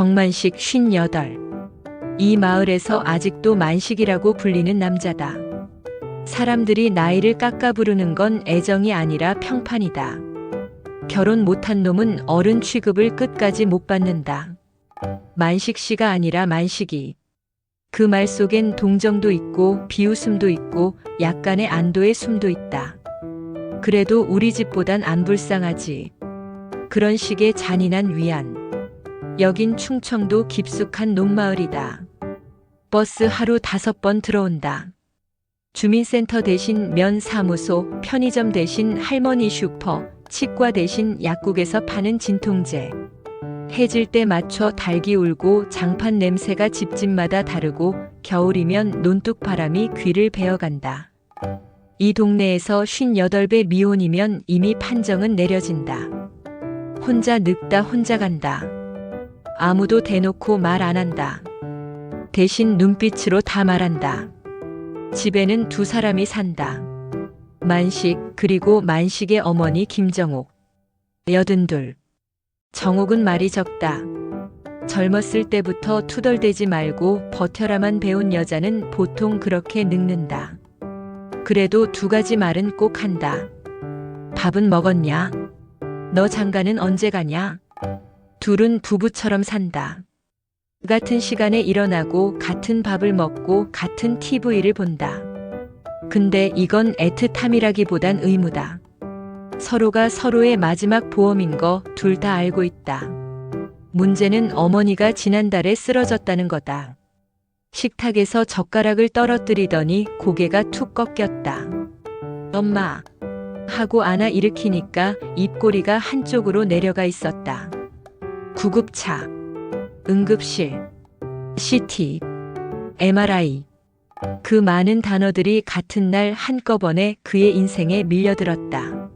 정만식 58. 이 마을에서 아직도 만식이라고 불리는 남자다. 사람들이 나이를 깎아 부르는 건 애정이 아니라 평판이다. 결혼 못한 놈은 어른 취급을 끝까지 못 받는다. 만식 씨가 아니라 만식이. 그 말 속엔 동정도 있고 비웃음도 있고 약간의 안도의 숨도 있다. 그래도 우리 집보단 안 불쌍하지. 그런 식의 잔인한 위안. 여긴 충청도 깊숙한 농마을이다. 버스 하루 다섯 번 들어온다. 주민센터 대신 면사무소, 편의점 대신 할머니 슈퍼, 치과 대신 약국에서 파는 진통제. 해질 때 맞춰 닭이 울고 장판 냄새가 집집마다 다르고 겨울이면 논뚝바람이 귀를 베어간다. 이 동네에서 58배 미혼이면 이미 판정은 내려진다. 혼자 늙다 혼자 간다. 아무도 대놓고 말 안 한다. 대신 눈빛으로 다 말한다. 집에는 두 사람이 산다. 만식 그리고 만식의 어머니 김정옥. 여든둘. 정옥은 말이 적다. 젊었을 때부터 투덜대지 말고 버텨라만 배운 여자는 보통 그렇게 늙는다. 그래도 두 가지 말은 꼭 한다. 밥은 먹었냐? 너 장가는 언제 가냐? 둘은 부부처럼 산다. 같은 시간에 일어나고 같은 밥을 먹고 같은 TV를 본다. 근데 이건 애틋함이라기보단 의무다. 서로가 서로의 마지막 보험인 거 둘 다 알고 있다. 문제는 어머니가 지난달에 쓰러졌다는 거다. 식탁에서 젓가락을 떨어뜨리더니 고개가 툭 꺾였다. 엄마. 하고 안아 일으키니까 입꼬리가 한쪽으로 내려가 있었다. 구급차. 응급실. CT. MRI. 그 많은 단어들이 같은 날 한꺼번에 그의 인생에 밀려들었다.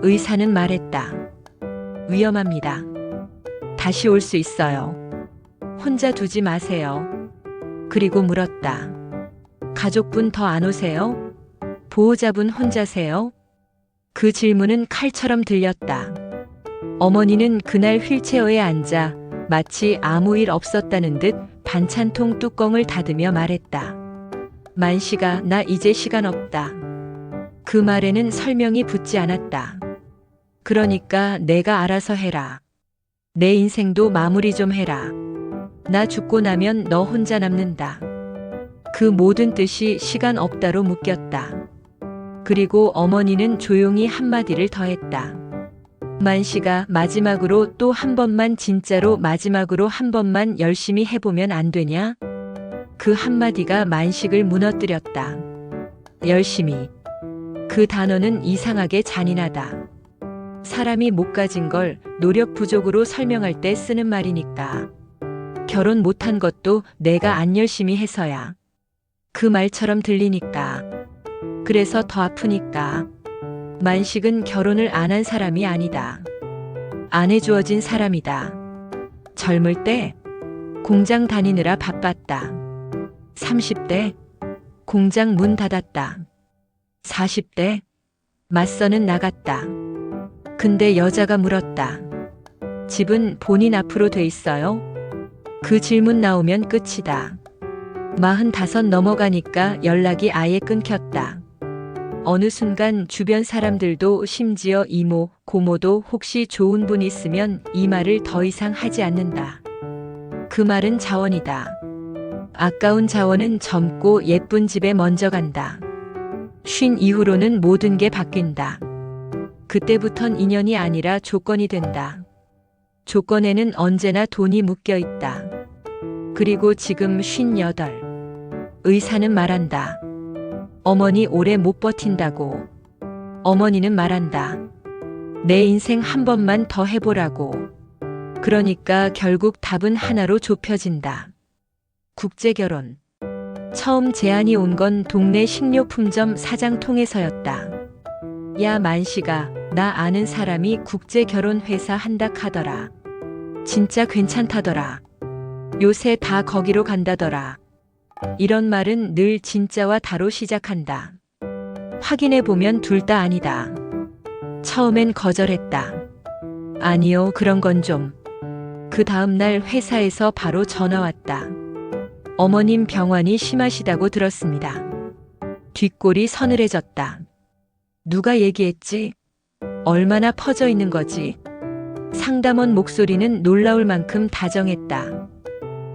의사는 말했다. 위험합니다. 다시 올 수 있어요. 혼자 두지 마세요. 그리고 물었다. 가족분 더 안 오세요? 보호자분 혼자세요? 그 질문은 칼처럼 들렸다. 어머니는 그날 휠체어에 앉아 마치 아무 일 없었다는 듯 반찬통 뚜껑을 닫으며 말했다. 만씨가 나 이제 시간 없다. 그 말에는 설명이 붙지 않았다. 그러니까 내가 알아서 해라. 내 인생도 마무리 좀 해라. 나 죽고 나면 너 혼자 남는다. 그 모든 뜻이 시간 없다로 묶였다. 그리고 어머니는 조용히 한마디를 더했다. 만 씨가 마지막으로 또 한 번만 진짜로 마지막으로 한 번만 열심히 해보면 안 되냐? 그 한마디가 만식을 무너뜨렸다. 열심히. 그 단어는 이상하게 잔인하다. 사람이 못 가진 걸 노력 부족으로 설명할 때 쓰는 말이니까. 결혼 못한 것도 내가 안 열심히 해서야. 그 말처럼 들리니까. 그래서 더 아프니까. 만식은 결혼을 안 한 사람이 아니다. 안 해주어진 사람이다. 젊을 때 공장 다니느라 바빴다. 30대 공장 문 닫았다. 40대 맞서는 나갔다. 근데 여자가 물었다. 집은 본인 앞으로 돼 있어요? 그 질문 나오면 끝이다. 45 넘어가니까 연락이 아예 끊겼다. 어느 순간 주변 사람들도 심지어 이모, 고모도 혹시 좋은 분 있으면 이 말을 더 이상 하지 않는다. 그 말은 자원이다. 아까운 자원은 젊고 예쁜 집에 먼저 간다. 쉰 이후로는 모든 게 바뀐다. 그때부턴 인연이 아니라 조건이 된다. 조건에는 언제나 돈이 묶여 있다. 그리고 지금 쉰여덟. 의사는 말한다. 어머니 오래 못 버틴다고. 어머니는 말한다. 내 인생 한 번만 더 해보라고. 그러니까 결국 답은 하나로 좁혀진다. 국제결혼. 처음 제안이 온 건 동네 식료품점 사장 통해서였다. 야 만씨가 나 아는 사람이 국제결혼 회사 한다 카더라. 진짜 괜찮다더라. 요새 다 거기로 간다더라. 이런 말은 늘 진짜와 다로 시작한다. 확인해 보면 둘 다 아니다. 처음엔 거절했다. 아니요, 그런 건 좀. 그 다음날 회사에서 바로 전화 왔다. 어머님 병환이 심하시다고 들었습니다. 뒷골이 서늘해졌다. 누가 얘기했지? 얼마나 퍼져 있는 거지? 상담원 목소리는 놀라울 만큼 다정했다.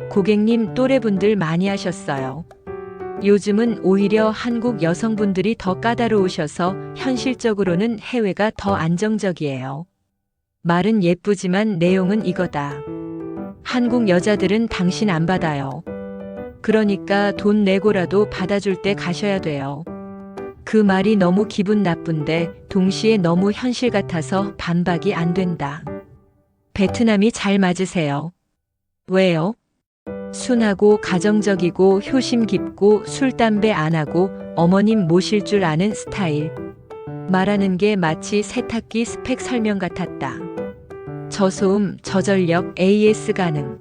고객님 또래분들 많이 하셨어요. 요즘은 오히려 한국 여성분들이 더 까다로우셔서 현실적으로는 해외가 더 안정적이에요. 말은 예쁘지만 내용은 이거다. 한국 여자들은 당신 안 받아요. 그러니까 돈 내고라도 받아줄 때 가셔야 돼요. 그 말이 너무 기분 나쁜데 동시에 너무 현실 같아서 반박이 안 된다. 베트남이 잘 맞으세요. 왜요? 순하고 가정적이고 효심 깊고 술, 담배 안 하고 어머님 모실 줄 아는 스타일. 말하는 게 마치 세탁기 스펙 설명 같았다. 저소음, 저전력, AS 가능.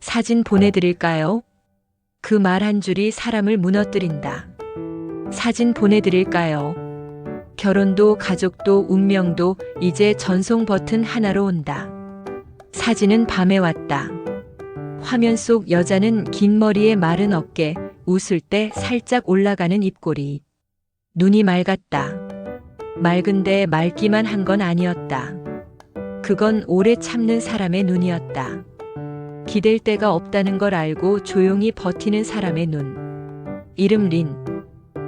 사진 보내드릴까요? 그 말 한 줄이 사람을 무너뜨린다. 사진 보내드릴까요? 결혼도 가족도 운명도 이제 전송 버튼 하나로 온다. 사진은 밤에 왔다. 화면 속 여자는 긴 머리에 마른 어깨, 웃을 때 살짝 올라가는 입꼬리. 눈이 맑았다. 맑은데 맑기만 한 건 아니었다. 그건 오래 참는 사람의 눈이었다. 기댈 데가 없다는 걸 알고 조용히 버티는 사람의 눈. 이름 린.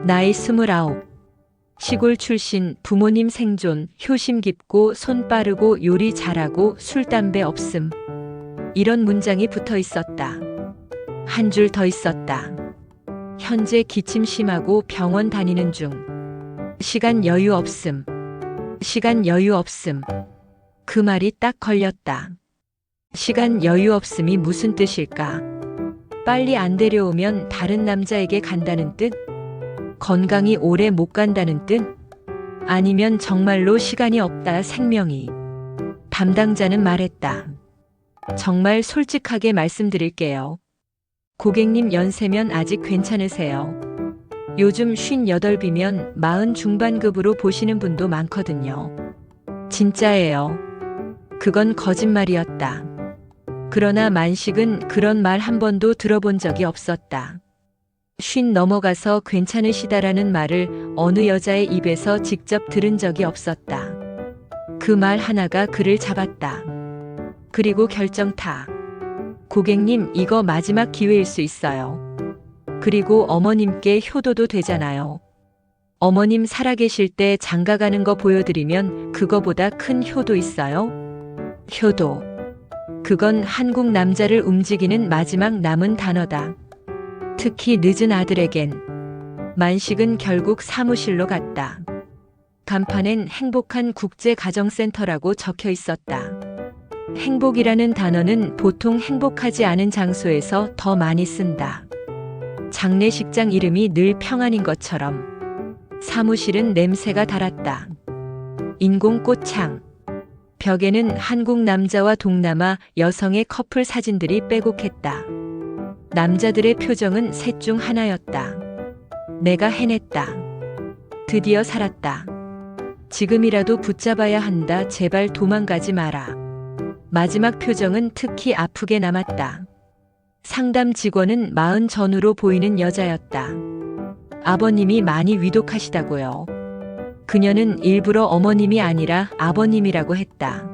나이 스물아홉. 시골 출신, 부모님 생존, 효심 깊고 손 빠르고 요리 잘하고 술, 담배 없음. 이런 문장이 붙어 있었다. 한 줄 더 있었다. 현재 기침 심하고 병원 다니는 중. 시간 여유 없음. 시간 여유 없음. 그 말이 딱 걸렸다. 시간 여유 없음이 무슨 뜻일까? 빨리 안 데려오면 다른 남자에게 간다는 뜻? 건강이 오래 못 간다는 뜻? 아니면 정말로 시간이 없다 생명이. 담당자는 말했다. 정말 솔직하게 말씀드릴게요. 고객님 연세면 아직 괜찮으세요. 요즘 58비면 40 중반급으로 보시는 분도 많거든요. 진짜예요. 그건 거짓말이었다. 그러나 만식은 그런 말 한 번도 들어본 적이 없었다. 쉰 넘어가서 괜찮으시다라는 말을 어느 여자의 입에서 직접 들은 적이 없었다. 그 말 하나가 그를 잡았다. 그리고 결정타. 고객님, 이거 마지막 기회일 수 있어요. 그리고 어머님께 효도도 되잖아요. 어머님 살아계실 때 장가 가는 거 보여드리면 그거보다 큰 효도 있어요? 효도. 그건 한국 남자를 움직이는 마지막 남은 단어다. 특히 늦은 아들에겐. 만식은 결국 사무실로 갔다. 간판엔 행복한 국제가정센터라고 적혀 있었다. 행복이라는 단어는 보통 행복하지 않은 장소에서 더 많이 쓴다. 장례식장 이름이 늘 평안인 것처럼 사무실은 냄새가 달았다. 인공 꽃창. 벽에는 한국 남자와 동남아 여성의 커플 사진들이 빼곡했다. 남자들의 표정은 셋 중 하나였다. 내가 해냈다. 드디어 살았다. 지금이라도 붙잡아야 한다. 제발 도망가지 마라. 마지막 표정은 특히 아프게 남았다. 상담 직원은 마흔 전후로 보이는 여자였다. 아버님이 많이 위독하시다고요. 그녀는 일부러 어머님이 아니라 아버님이라고 했다.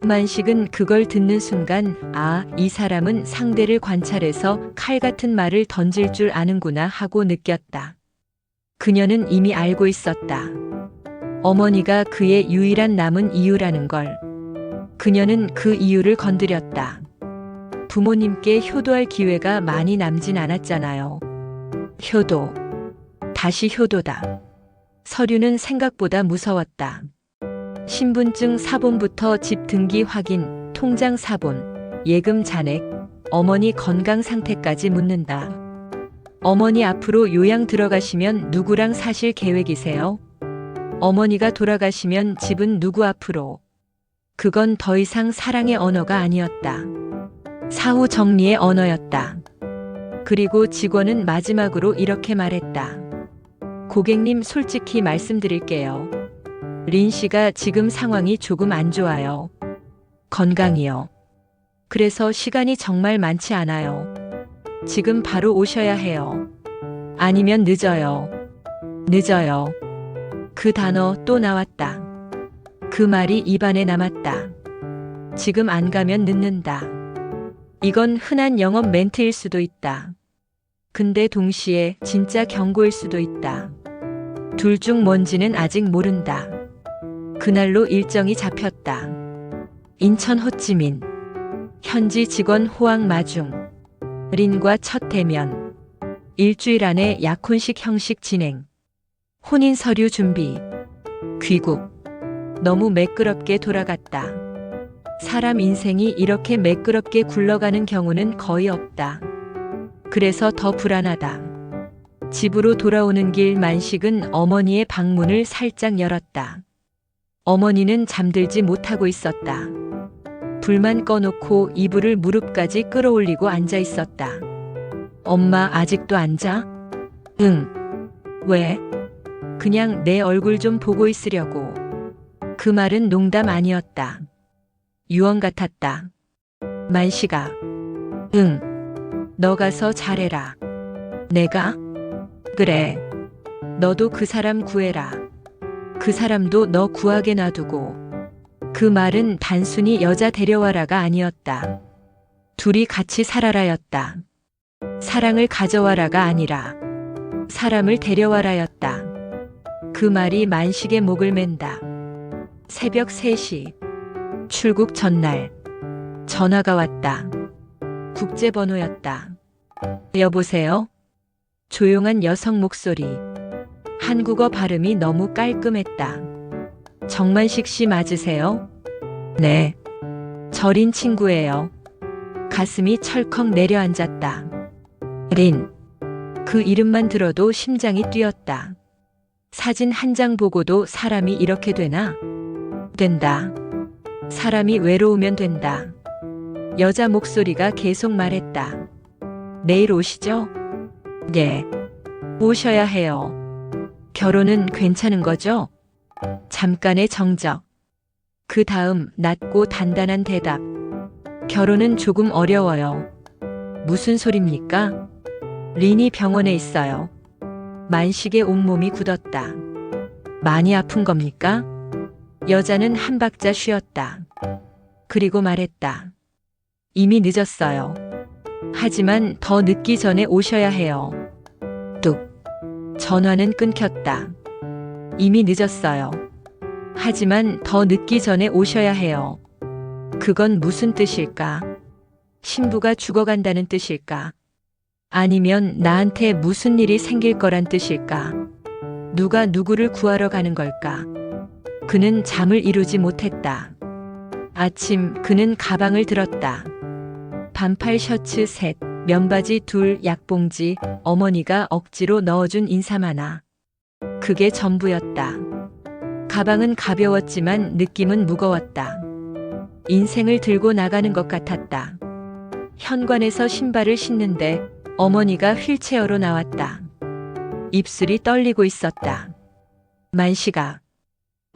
만식은 그걸 듣는 순간, 아, 이 사람은 상대를 관찰해서 칼 같은 말을 던질 줄 아는구나 하고 느꼈다. 그녀는 이미 알고 있었다. 어머니가 그의 유일한 남은 이유라는 걸. 그녀는 그 이유를 건드렸다. 부모님께 효도할 기회가 많이 남진 않았잖아요. 효도. 다시 효도다. 서류는 생각보다 무서웠다. 신분증 사본부터 집 등기 확인, 통장 사본, 예금 잔액, 어머니 건강 상태까지 묻는다. 어머니 앞으로 요양 들어가시면 누구랑 사실 계획이세요? 어머니가 돌아가시면 집은 누구 앞으로? 그건 더 이상 사랑의 언어가 아니었다. 사후 정리의 언어였다. 그리고 직원은 마지막으로 이렇게 말했다. 고객님 솔직히 말씀드릴게요. 린 씨가 지금 상황이 조금 안 좋아요. 건강이요. 그래서 시간이 정말 많지 않아요. 지금 바로 오셔야 해요. 아니면 늦어요. 늦어요. 그 단어 또 나왔다. 그 말이 입안에 남았다. 지금 안 가면 늦는다. 이건 흔한 영업 멘트일 수도 있다. 근데 동시에 진짜 경고일 수도 있다. 둘 중 뭔지는 아직 모른다. 그날로 일정이 잡혔다. 인천 호찌민. 현지 직원 호황 마중. 린과 첫 대면. 일주일 안에 약혼식 형식 진행. 혼인 서류 준비. 귀국. 너무 매끄럽게 돌아갔다. 사람 인생이 이렇게 매끄럽게 굴러가는 경우는 거의 없다. 그래서 더 불안하다. 집으로 돌아오는 길 만식은 어머니의 방문을 살짝 열었다. 어머니는 잠들지 못하고 있었다. 불만 꺼놓고 이불을 무릎까지 끌어올리고 앉아 있었다. 엄마 아직도 앉아? 응. 왜? 그냥 내 얼굴 좀 보고 있으려고. 그 말은 농담 아니었다. 유언 같았다. 만식아. 응. 너 가서 잘해라. 내가? 그래. 너도 그 사람 구해라. 그 사람도 너 구하게 놔두고. 그 말은 단순히 여자 데려와라가 아니었다. 둘이 같이 살아라였다. 사랑을 가져와라가 아니라 사람을 데려와라였다. 그 말이 만식의 목을 맨다. 새벽 3시. 출국 전날. 전화가 왔다. 국제번호였다. 여보세요? 조용한 여성 목소리. 한국어 발음이 너무 깔끔했다. 정만식 씨 맞으세요? 네. 절인 친구예요. 가슴이 철컥 내려앉았다. 린. 그 이름만 들어도 심장이 뛰었다. 사진 한 장 보고도 사람이 이렇게 되나? 된다. 사람이 외로우면 된다. 여자 목소리가 계속 말했다. 내일 오시죠? 네. 오셔야 해요. 결혼은 괜찮은 거죠? 잠깐의 정적. 그 다음 낮고 단단한 대답. 결혼은 조금 어려워요. 무슨 소립니까? 린이 병원에 있어요. 만식의 온몸이 굳었다. 많이 아픈 겁니까? 여자는 한 박자 쉬었다. 그리고 말했다. 이미 늦었어요. 하지만 더 늦기 전에 오셔야 해요. 뚝. 전화는 끊겼다. 이미 늦었어요. 하지만 더 늦기 전에 오셔야 해요. 그건 무슨 뜻일까? 신부가 죽어간다는 뜻일까? 아니면 나한테 무슨 일이 생길 거란 뜻일까? 누가 누구를 구하러 가는 걸까? 그는 잠을 이루지 못했다. 아침 그는 가방을 들었다. 반팔 셔츠 셋, 면바지 둘, 약봉지, 어머니가 억지로 넣어준 인삼 하나. 그게 전부였다. 가방은 가벼웠지만 느낌은 무거웠다. 인생을 들고 나가는 것 같았다. 현관에서 신발을 신는데 어머니가 휠체어로 나왔다. 입술이 떨리고 있었다. 만식아.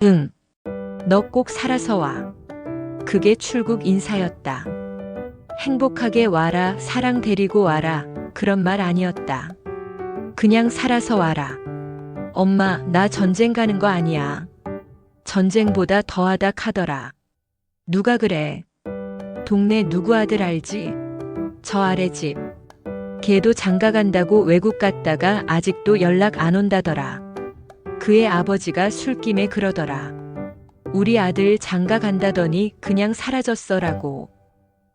응. 너 꼭 살아서 와. 그게 출국 인사였다. 행복하게 와라, 사랑 데리고 와라. 그런 말 아니었다. 그냥 살아서 와라. 엄마, 나 전쟁 가는 거 아니야. 전쟁보다 더하다 카더라. 누가 그래? 동네 누구 아들 알지? 저 아래 집. 걔도 장가 간다고 외국 갔다가 아직도 연락 안 온다더라. 그의 아버지가 술김에 그러더라. 우리 아들 장가 간다더니 그냥 사라졌어라고.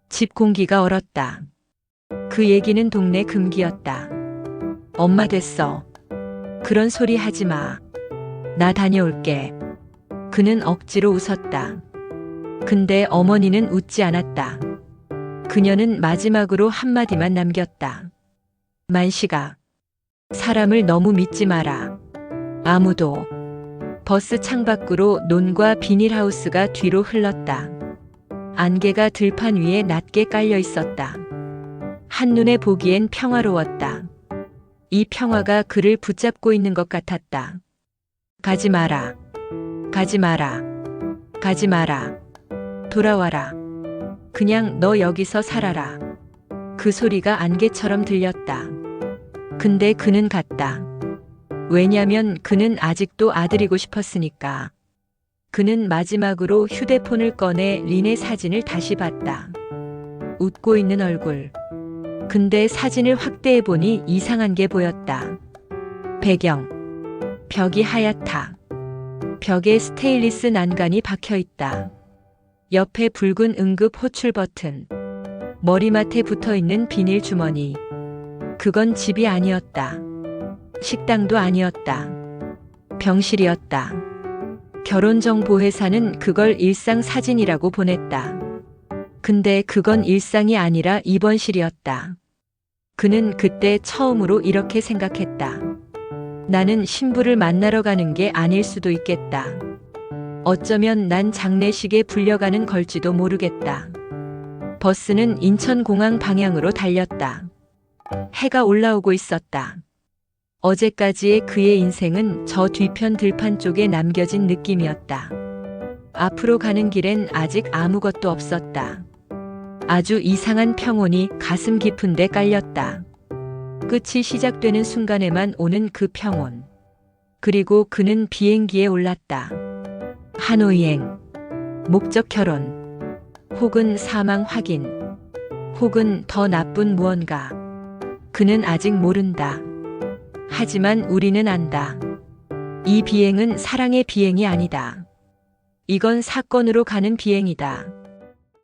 집 공기가 얼었다. 그 얘기는 동네 금기였다. 엄마 됐어. 그런 소리 하지 마. 나 다녀올게. 그는 억지로 웃었다. 근데 어머니는 웃지 않았다. 그녀는 마지막으로 한마디만 남겼다. 만식아. 사람을 너무 믿지 마라. 아무도. 버스 창밖으로 논과 비닐하우스가 뒤로 흘렀다. 안개가 들판 위에 낮게 깔려 있었다. 한눈에 보기엔 평화로웠다. 이 평화가 그를 붙잡고 있는 것 같았다. 가지 마라. 가지 마라. 가지 마라. 돌아와라. 그냥 너 여기서 살아라. 그 소리가 안개처럼 들렸다. 근데 그는 갔다. 왜냐면 그는 아직도 아들이고 싶었으니까. 그는 마지막으로 휴대폰을 꺼내 린의 사진을 다시 봤다. 웃고 있는 얼굴. 근데 사진을 확대해 보니 이상한 게 보였다. 배경. 벽이 하얗다. 벽에 스테인리스 난간이 박혀 있다. 옆에 붉은 응급 호출 버튼. 머리맡에 붙어 있는 비닐 주머니. 그건 집이 아니었다. 식당도 아니었다. 병실이었다. 결혼정보회사는 그걸 일상 사진이라고 보냈다. 근데 그건 일상이 아니라 입원실이었다. 그는 그때 처음으로 이렇게 생각했다. 나는 신부를 만나러 가는 게 아닐 수도 있겠다. 어쩌면 난 장례식에 불려가는 걸지도 모르겠다. 버스는 인천공항 방향으로 달렸다. 해가 올라오고 있었다. 어제까지의 그의 인생은 저 뒤편 들판 쪽에 남겨진 느낌이었다. 앞으로 가는 길엔 아직 아무것도 없었다. 아주 이상한 평온이 가슴 깊은 데 깔렸다. 끝이 시작되는 순간에만 오는 그 평온. 그리고 그는 비행기에 올랐다. 하노이행. 목적 결혼. 혹은 사망 확인. 혹은 더 나쁜 무언가. 그는 아직 모른다. 하지만 우리는 안다. 이 비행은 사랑의 비행이 아니다. 이건 사건으로 가는 비행이다.